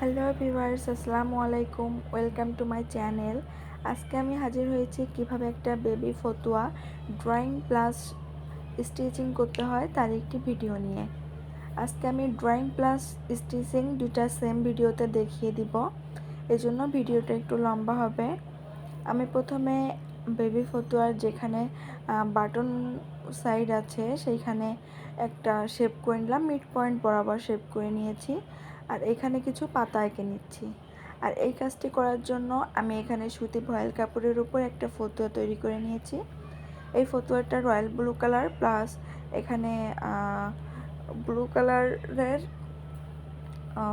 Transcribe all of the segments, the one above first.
Hello viewers আসসালামু আলাইকুম। Welcome to my channel. আজকে আমি হাজির হয়েছি কীভাবে একটা বেবি ফতুয়া ড্রয়িং প্লাস স্টিচিং করতে হয় তার একটি ভিডিও নিয়ে। আজকে আমি ড্রয়িং প্লাস স্টিচিং দুটা সেম ভিডিওতে দেখিয়ে দিব। এজন্য ভিডিওটা একটু লম্বা হবে। আমি প্রথমে বেবি ফতুয়ার যেখানে বাটন সাইড আছে, সেইখানে একটা শেপ করে নিলাম। মিড পয়েন্ট বরাবর শেপ করে নিয়েছি। আর এখানে কিছু পাতা এঁকে নিচ্ছি। আর এই কাজটি করার জন্য আমি এখানে সুতি ভয়েল কাপড়ের উপর একটা ফতুয়া তৈরি করে নিয়েছি। এই ফতুয়াটা রয়্যাল ব্লু কালার প্লাস এখানে ব্লু কালারের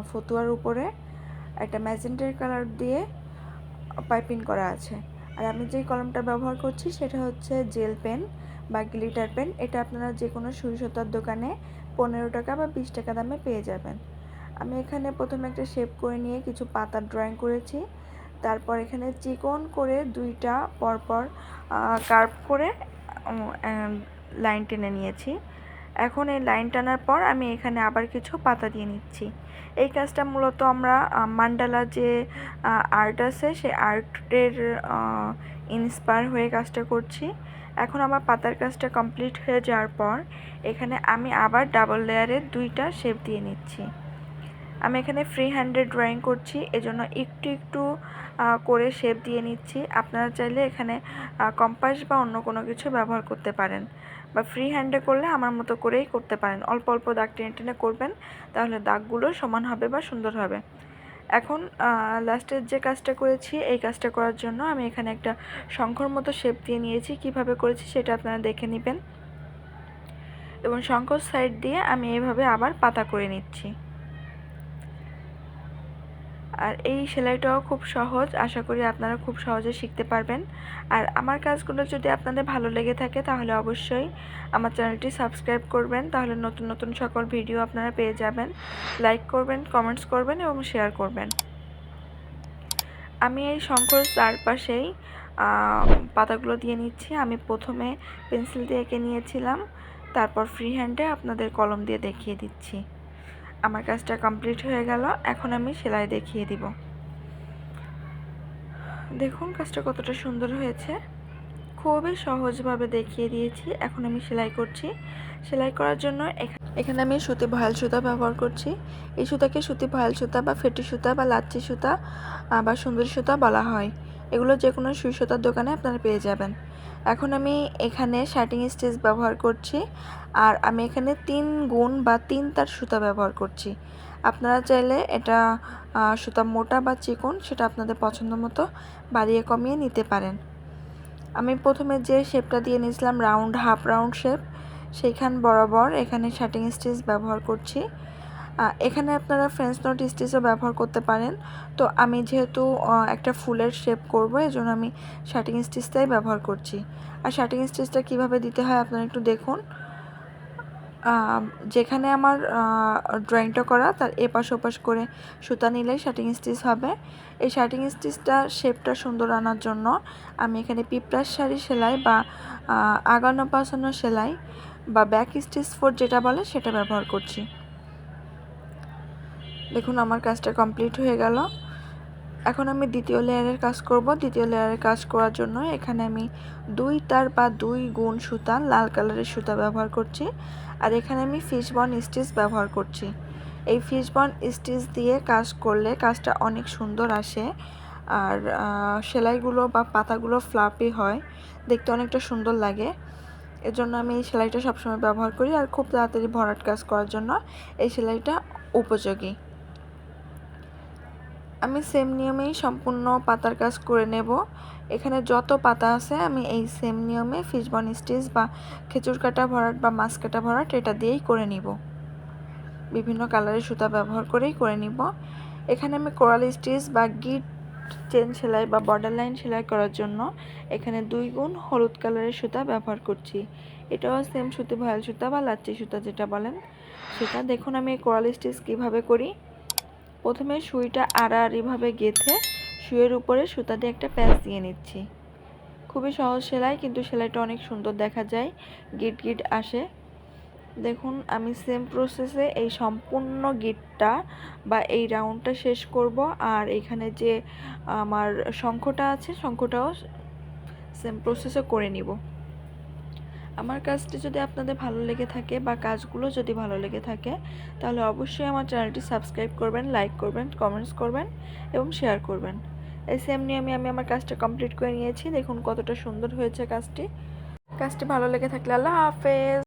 ফতুয়ার উপরে একটা ম্যাজেন্টের কালার দিয়ে পাইপিং করা আছে। আর আমি যে কলমটা ব্যবহার করছি সেটা হচ্ছে জেল পেন বা গ্লিটার পেন। এটা আপনারা যে কোনো সুই সুতার দোকানে পনেরো টাকা বা বিশ টাকা দামে পেয়ে যাবেন। আমি এখানে প্রথমে একটা শেপ করে নিয়ে কিছু পাতা ড্রয়িং করেছি। তারপর এখানে চিকন করে দুইটা পরপর কার্ভ করে লাইন টেনে নিয়েছি। এখন এই লাইন টানার পর আমি এখানে আবার কিছু পাতা দিয়ে নিচ্ছি। এই কাজটা মূলত আমরা মান্ডালা যে আর্ট আছে, সেই আর্টের ইন্সপায়ার হয়ে কাজটা করছি। এখন আমার পাতার কাজটা কমপ্লিট হয়ে যাওয়ার পর এখানে আমি আবার ডাবল লেয়ারের দুইটা শেপ দিয়ে নিচ্ছি। আমি এখানে ফ্রি হ্যান্ডেড ড্রয়িং করছি, এজন্য একটু একটু করে শেপ দিয়ে নিচ্ছি। আপনারা চাইলে এখানে কম্পাস বা অন্য কোনো কিছু ব্যবহার করতে পারেন। বা ফ্রি হ্যান্ডে করলে আমার মতো করেই করতে পারেন। অল্প অল্প দাগ টেনে টেনে করবেন, তাহলে দাগগুলো সমান হবে বা সুন্দর হবে। এখন লাস্টের যে কাজটা করেছি, এই কাজটা করার জন্য আমি এখানে একটা শঙ্খর মতো শেপ দিয়ে নিয়েছি। কীভাবে করেছি সেটা আপনারা দেখে নেবেন। এবং শঙ্কর সাইড দিয়ে আমি এভাবে আবার পাতা করে নিচ্ছি। আর এই সেলাইটাও খুব সহজ। আশা করি আপনারা খুব সহজে শিখতে পারবেন। আর আমার কাজগুলো যদি আপনাদের ভালো লেগে থাকে, তাহলে অবশ্যই আমার চ্যানেলটি সাবস্ক্রাইব করবেন। তাহলে নতুন নতুন সকল ভিডিও আপনারা পেয়ে যাবেন। লাইক করবেন, কমেন্টস করবেন এবং শেয়ার করবেন। আমি এই শঙ্কর চারপাশেই পাতাগুলো দিয়ে নিচ্ছি। আমি প্রথমে পেন্সিল দিয়ে এঁকে নিয়েছিলাম। তারপর ফ্রি হ্যান্ডে আপনাদের কলম দিয়ে দেখিয়ে দিচ্ছি। আমার কাজটা কমপ্লিট হয়ে গেল, এখন আমি সেলাই দেখিয়ে দিব। দেখুন কাজটা কতটা সুন্দর হয়েছে। খুবই সহজভাবে দেখিয়ে দিয়েছি, এখন আমি সেলাই করছি। সেলাই করার জন্য এখানে আমি সুতি ভয়াল সুতা ব্যবহার করছি। এই সুতাকে সুতি ভয়াল সুতা বা ফেটি সুতা বা লাচ্চি সুতা বা সুন্দরী সুতা বলা হয়। এগুলো যে কোনো সুই সুতার দোকানে আপনারা পেয়ে যাবেন। এখন আমি এখানে শার্টিং স্টিচ ব্যবহার করছি, আর আমি এখানে তিন গুণ বা তিন তার সুতা ব্যবহার করছি। আপনারা চাইলে এটা সুতা মোটা বা চিকন সেটা আপনাদের পছন্দ মতো বাড়িয়ে কমিয়ে নিতে পারেন। আমি প্রথমে যে শেপটা দিয়ে নিয়েছিলাম রাউন্ড হাফ রাউন্ড শেপ সেইখান বরাবর এখানে শার্টিং স্টিচ ব্যবহার করছি। এখানে আপনারা ফ্রেন্স নোট স্টিচও ব্যবহার করতে পারেন। তো আমি যেহেতু একটা ফুলের শেপ করব এই জন্য আমি শার্টিং স্টিচটাই ব্যবহার করছি। আর শার্টিং স্টিচটা কীভাবে দিতে হয় আপনারা একটু দেখুন। যেখানে আমার ড্রয়িংটা করা, তার এপাশ ওপাশ করে সুতা নিলেই শার্টিং স্টিচ হবে। এই শার্টিং স্টিচটা শেপটা সুন্দর আনার জন্য আমি এখানে পিঁপড়ার শাড়ি সেলাই বা আগানো পাশানো সেলাই বা ব্যাক স্টিচ ফোর যেটা বলে, সেটা ব্যবহার করছি। দেখুন, আমার কাজটা কমপ্লিট হয়ে গেল। এখন আমি দ্বিতীয় লেয়ারের কাজ করব। দ্বিতীয় লেয়ারের কাজ করার জন্য এখানে আমি দুই তার বা দুই গুণ সুতা, লাল কালারের সুতা ব্যবহার করছি। আর এখানে আমি ফিশবন স্টিচ ব্যবহার করছি। এই ফিশবন স্টিচ দিয়ে কাজ করলে কাজটা অনেক সুন্দর আসে। আর সেলাইগুলো বা পাতাগুলো ফ্লাপি হয়। দেখতে অনেকটা সুন্দর লাগে। এজন্য আমি এই সেলাইটা সবসময় ব্যবহার করি। আর খুব তাড়াতাড়ি ভরাট কাজ করার জন্য এই সেলাইটা উপযোগী। আমি সেম নিয়মেই সম্পূর্ণ পাতার কাজ করে নেব। এখানে যত পাতা আছে, আমি এই সেম নিয়মে ফিশবন স্টিচ বা খেজুর কাটা ভরাট বা মাছ কাটা ভরাট এটা দিয়েই করে নিব। বিভিন্ন কালারের সুতা ব্যবহার করেই করে নিব। এখানে আমি কোরাল স্টিচ বা গিট চেন সেলাই বা বর্ডার লাইন সেলাই করার জন্য এখানে দুই গুণ হলুদ কালারের সুতা ব্যবহার করছি। এটাও সেম সুতি ভয়াল সুতা বা লাচ্চি সুতা যেটা বলেন, সেটা দেখুন আমি কোরাল স্টিচ কীভাবে করি। প্রথমে সুইটা আড়াআড়িভাবে গেঁথে শুয়ের উপরে সুতা দিয়ে একটা প্যাচ দিয়ে নিচ্ছি। খুবই সহজ সেলাই, কিন্তু সেলাইটা অনেক সুন্দর দেখা যায়। গিট গিট আসে। দেখুন, আমি সেম প্রসেসে এই সম্পূর্ণ গিটটা বা এই রাউন্ডটা শেষ করব। আর এখানে যে আমার শঙ্খটা আছে, শঙ্খটাও সেম প্রসেসে করে নিব। আমার কাজটি যদি আপনাদের ভালো লেগে থাকে বা কাজগুলো যদি ভালো লেগে থাকে, তাহলে অবশ্যই আমার চ্যানেলটি সাবস্ক্রাইব করবেন, লাইক করবেন, কমেন্টস করবেন এবং শেয়ার করবেন। এই সেম নিয়মে আমি আমার কাজটা কমপ্লিট করে নিয়েছি। দেখুন কতটা সুন্দর হয়েছে কাজটি। কাজটি ভালো লেগে থাকলে আল্লাহ হাফেজ।